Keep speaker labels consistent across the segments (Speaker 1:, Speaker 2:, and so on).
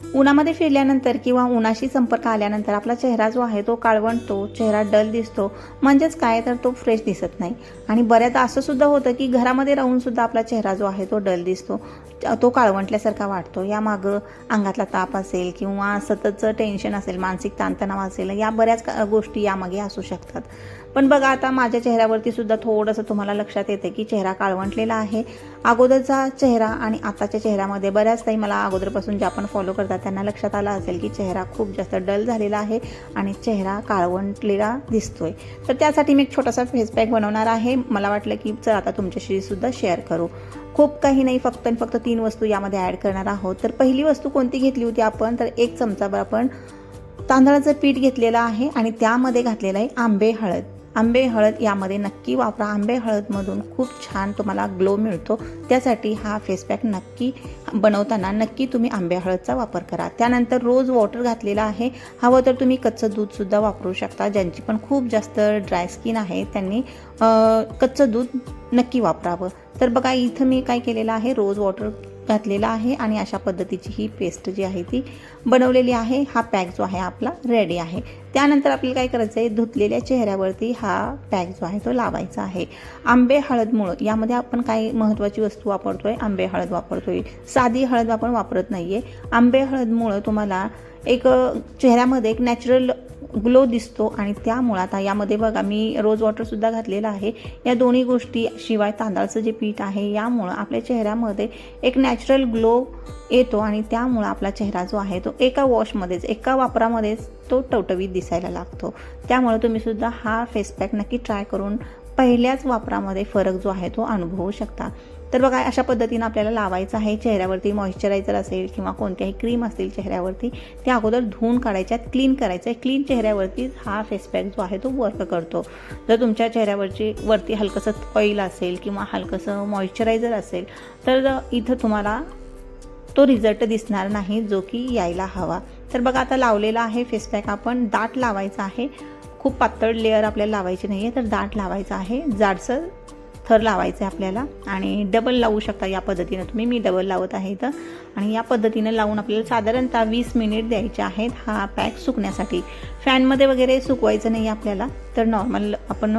Speaker 1: उन्हामध्ये फिरल्यानंतर किंवा उन्हाशी संपर्क आल्यानंतर आपला चेहरा जो आहे तो काळवंटतो चेहरा डल दिसतो. म्हणजेच काय? तर तो फ्रेश दिसत नाही. आणि बऱ्याचदा असं सुद्धा होतं की घरामध्ये राहूनसुद्धा आपला चेहरा जो आहे तो डल दिसतो. तो काळवंटल्यासारखा वाटतो. यामागं अंगातला ताप असेल किंवा सततचं टेन्शन असेल मानसिक ताणतणाव असेल या बऱ्याच गोष्टी यामागे असू शकतात. पण बघा आता माझ्या चेहऱ्यावरती सुद्धा थोडंसं तुम्हाला लक्षात येतं की चेहरा काळवंटलेला आहे. अगोदरचा चेहरा आणि आताच्या चेहऱ्यामध्ये बऱ्याच काही मला अगोदरपासून ज्या पण फॉलो करतात त्यांना लक्षात आलं असेल की चेहरा खूप जास्त डल झालेला आहे आणि चेहरा काळवंटलेला दिसतोय. तर त्यासाठी मी एक छोटासा फेसपॅक बनवणार आहे. मला वाटलं की चल आता तुमच्याशी सुद्धा शेअर करू. खूप काही नाही फक्त आणि फक्त तीन वस्तू यामध्ये ॲड करणार आहोत. तर पहिली वस्तू कोणती घेतली होती आपण? तर एक चमचाभर आपण तांदळाचं पीठ घेतलेलं आहे आणि त्यामध्ये घातलेलं आहे आंबे हळद. आंबे हळद यामध्ये नक्की वापरा. आंबे हळदमधून खूप छान तुम्हाला ग्लो मिळतो. त्यासाठी हा फेस पॅक नक्की बनवताना नक्की तुम्ही आंबे हळदचा वापर करा. त्यानंतर रोज वॉटर घातलेला आहे. हवं तर तुम्ही कच्चं दूधसुद्धा वापरू शकता ज्यांची पण खूप जास्त ड्राय स्किन आहे त्यांनी कच्चं दूध नक्की वापरावं. तर बघा इथं मी काय केलेलं आहे? रोज वॉटर घातलेला आहे आणि अशा पद्धतीची ही पेस्ट जी आहे ती बनवलेली आहे. हा पॅक जो आहे आपला रेडी आहे. त्यानंतर आपल्याला काय करायचं आहे धुतलेल्या चेहऱ्यावरती हा पॅक जो आहे तो लावायचा आहे. आंबे हळद मुळं यामध्ये आपण काही महत्त्वाची वस्तू वापरतोय? आंबे हळद वापरतोय. साधी हळद आपण वापरत नाही आहे आंबे हळदमुळं तुम्हाला एक चेहऱ्यामध्ये एक नॅचरल ग्लो दिसतो आणि त्यामुळं आता यामध्ये बघा मी रोज वॉटरसुद्धा घातलेलं आहे. या दोन्ही गोष्टी शिवाय तांदळाचं जे पीठ आहे यामुळं आपल्या चेहऱ्यामध्ये एक नॅचरल ग्लो येतो आणि त्यामुळं आपला चेहरा जो आहे तो एका वॉशमध्येच एका वापरामध्येच तो टवटवीत दिसायला लागतो. त्यामुळे तुम्हीसुद्धा हा फेस पॅक नक्की ट्राय करून पहिल्याच वापरामध्ये फरक जो आहे तो अनुभवू शकता. तर बघा अशा पद्धतीनं आपल्याला लावायचं आहे चेहऱ्यावरती मॉइश्चरायझर असेल किंवा कोणत्याही क्रीम असतील चेहऱ्यावरती त्या अगोदर धुवून काढायच्यात क्लीन करायचं. आहे क्लीन चेहऱ्यावरती हा फेस पॅक जो आहे तो वर्क करतो. जर तुमच्या चेहऱ्यावरची वरती हलकंसं ऑइल असेल किंवा हलकंसं मॉइश्चरायझर असेल तर इथं तुम्हाला तो रिझल्ट दिसणार नाही जो की यायला हवा. तर बघा आता लावलेला आहे फेस पॅक आपण दाट लावायचा आहे. खूप पातळ लेअर आपल्याला लावायची नाही आहे तर दाट लावायचं आहे. जाडसर थर लावायचं आहे आपल्याला आणि डबल लावू शकता या पद्धतीनं. तुम्ही मी डबल लावत आहे इथं. आणि या पद्धतीनं लावून आपल्याला साधारणतः वीस मिनिट द्यायचे आहेत. हा पॅक सुकण्यासाठी. फॅनमध्ये वगैरे सुकवायचं नाही आपल्याला तर नॉर्मल आपण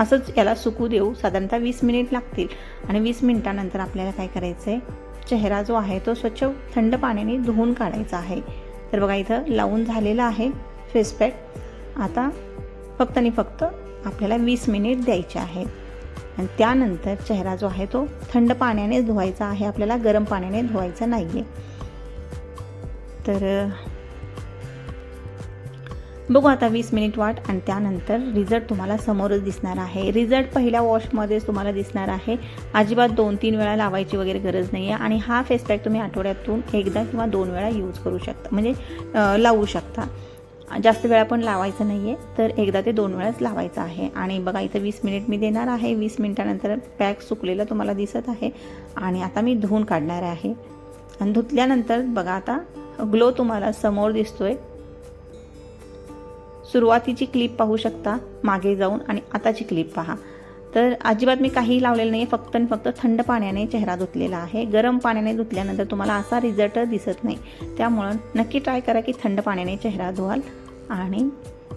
Speaker 1: असंच याला सुकू देऊ. साधारणतः वीस मिनिट लागतील. आणि वीस मिनिटानंतर आपल्याला काय करायचं आहे चेहरा जो आहे तो स्वच्छ थंड पाण्याने धुवून काढायचा आहे. तर बघा इथं लावून झालेला आहे फेस पॅक. आता फक्त आणि फक्त आपल्याला वीस मिनिट द्यायचे आहेत. आणि त्यानंतर चेहरा जो आहे तो थंड पाण्याने धुवायचा आहे. आपल्याला गरम पाण्याने धुवायचा नाही आहे तर बघू आता वीस मिनिट वाट आणि त्यानंतर रिझल्ट तुम्हाला समोरच दिसणार आहे. रिझल्ट पहिल्या वॉशमध्येच तुम्हाला दिसणार आहे. अजिबात दोन तीन वेळा लावायची वगैरे गरज नाही आहे आणि हा फेस पॅक तुम्ही आठवड्यातून एकदा किंवा दोन वेळा यूज करू शकता. म्हणजे लावू शकता. जास्त वेळा पण लावायचं नाही आहे तर एकदा ते दोन वेळाच लावायचं आहे. आणि बघा इथं वीस मिनिट मी देणार आहे. वीस मिनिटानंतर पॅक सुकलेलं तुम्हाला दिसत आहे. आणि आता मी धुवून काढणार आहे. आणि धुतल्यानंतर बघा आता ग्लो तुम्हाला समोर दिसतोय. सुरुवातीची क्लिप पाहू शकता. मागे जाऊन आणि आताची क्लिप पहा. तर अजिबात मी काही लावलेलं नाही फक्त आणि फक्त थंड पाण्याने चेहरा धुतलेला आहे. गरम पाण्याने धुतल्यानंतर तुम्हाला असा रिझल्ट दिसत नाही. त्यामुळं नक्की ट्राय करा की थंड पाण्याने चेहरा धुवाल. आणि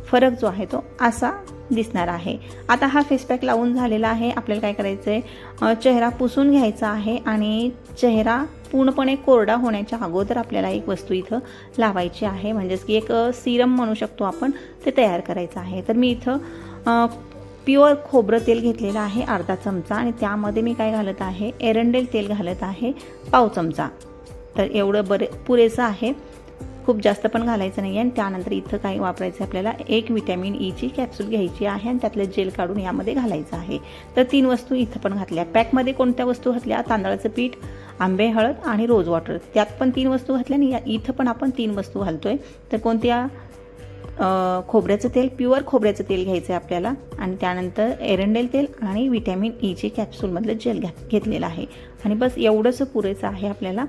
Speaker 1: फरक जो आहे तो असा दिसणार आहे. आता हा फेसपॅक लावून झालेला आहे. आपल्याला काय करायचं आहे चेहरा पुसून घ्यायचा आहे आणि चेहरा पूर्णपणे कोरडा होण्याच्या अगोदर आपल्याला एक वस्तू इथं लावायची आहे. म्हणजेच की एक सिरम म्हणू शकतो आपण ते तयार करायचं आहे. तर मी इथं प्युअर खोबरं तेल घेतलेलं आहे अर्धा चमचा. आणि त्यामध्ये मी काय घालत आहे? एरंडेल तेल घालत आहे पाव चमचा. तर एवढं बरे पुरेसं आहे. खूप जास्त पण घालायचं नाही आहे आणि त्यानंतर इथं काय वापरायचं आहे आपल्याला. एक विटॅमिन ईची e कॅप्सूल घ्यायची आहे आणि त्यातलं जेल काढून यामध्ये घालायचं आहे. तर तीन वस्तू इथं पण घातल्या. पॅकमध्ये कोणत्या वस्तू घातल्या? तांदळाचं पीठ आंबे हळद आणि रोज वॉटर. त्यात पण तीन वस्तू घातल्या आणि या इथं पण आपण तीन वस्तू घालतो आहे तर कोणत्या? खोबऱ्याचं तेल प्युअर खोबऱ्याचं तेल घ्यायचं आहे आपल्याला. आणि त्यानंतर एरंडेल तेल आणि विटॅमिन ईचे e कॅप्सूलमधलं जेल घ्या घेतलेलं आहे. आणि बस एवढंच पुरेसं आहे आपल्याला.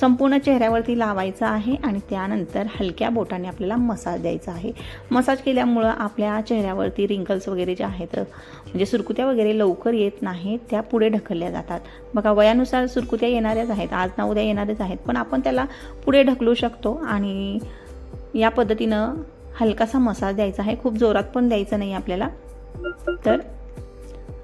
Speaker 1: संपूर्ण चेहऱ्यावरती लावायचं आहे आणि त्यानंतर हलक्या बोटाने आपल्याला मसाज द्यायचा आहे. मसाज केल्यामुळं आपल्या चेहऱ्यावरती रिंकल्स वगैरे जे आहेत म्हणजे सुरकुत्या वगैरे लवकर येत नाहीत त्या पुढे ढकलल्या जातात. बघा वयानुसार सुरकुत्या येणाऱ्याच आहेत आज ना उद्या येणारच आहेत पण आपण त्याला पुढे ढकलू शकतो आणि या पद्धतीनं हलकासा मसाज द्यायचा आहे. खूप जोरात पण द्यायचं नाही आपल्याला. तर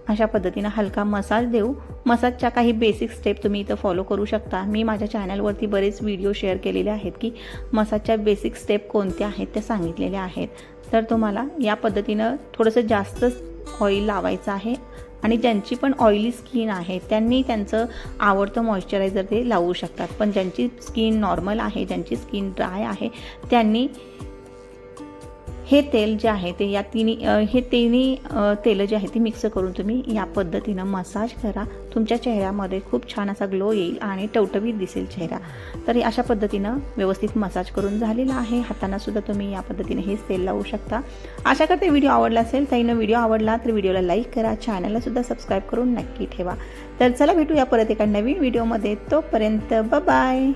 Speaker 1: अशा पद्धतीनं हलका मसाज देऊ. मसाजच्या काही बेसिक स्टेप तुम्ही इथं फॉलो करू शकता. मी माझ्या चॅनलवरती बरेच व्हिडिओ शेअर केलेले आहेत की मसाजच्या बेसिक स्टेप कोणत्या आहेत त्या सांगितलेल्या आहेत. तर तुम्हाला या पद्धतीनं थोडंसं जास्तच ऑइल लावायचं आहे आणि ज्यांची पण ऑइली स्किन आहे त्यांनी त्यांचं आवडतं मॉइश्चरायझर ते लावू शकतात. पण ज्यांची स्किन नॉर्मल आहे ज्यांची स्किन ड्राय आहे त्यांनी हे तेल जे आहे ते या तिन्ही हे तिन्ही तेलं जे आहे ती मिक्स करून तुम्ही या पद्धतीनं मसाज करा. तुमच्या चेहऱ्यामध्ये खूप छान असा ग्लो येईल आणि टवटवीत दिसेल चेहरा. तर अशा पद्धतीनं व्यवस्थित मसाज करून झालेला आहे. हातानासुद्धा तुम्ही या पद्धतीने हेच तेल लावू शकता. आशा करते व्हिडिओ आवडला असेल ताईनं व्हिडिओ आवडला तर व्हिडिओला लाईक करा. चॅनललासुद्धा सबस्क्राईब करून नक्की ठेवा. तर चला भेटूया परत एका नवीन व्हिडिओमध्ये. तोपर्यंत बाय